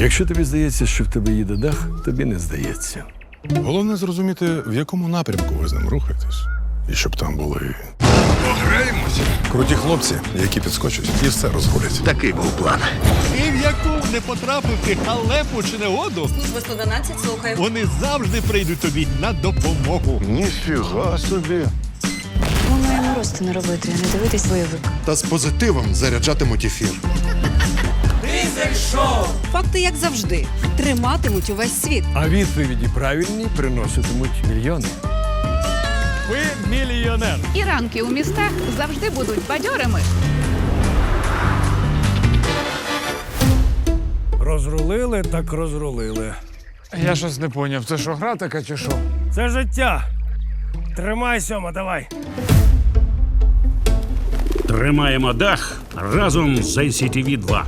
Якщо тобі здається, що в тебе їде дах, тобі не здається. Головне зрозуміти, в якому напрямку ви з ним рухаєтесь. І щоб там були Пограємося. круті хлопці, які підскочать і все розгулять. Такий був план. І в яку не потрапити халепу чи негоду, Служба 112, слухаю. вони завжди прийдуть тобі на допомогу. Ніфіга собі. Ми маємо росту не робити, а не дивитись бойовик. та з позитивом заряджатимуть ефір. Факти, як завжди, триматимуть увесь світ. А відповіді правильні приноситимуть мільйони. Ви мільйонер. І ранки у містах завжди будуть бадьорими. Розрулили, так розрулили. Я щось не поняв, це що гра така чи що? Це життя. Тримай, сьома, давай. Тримаємо дах разом з ICTV 2.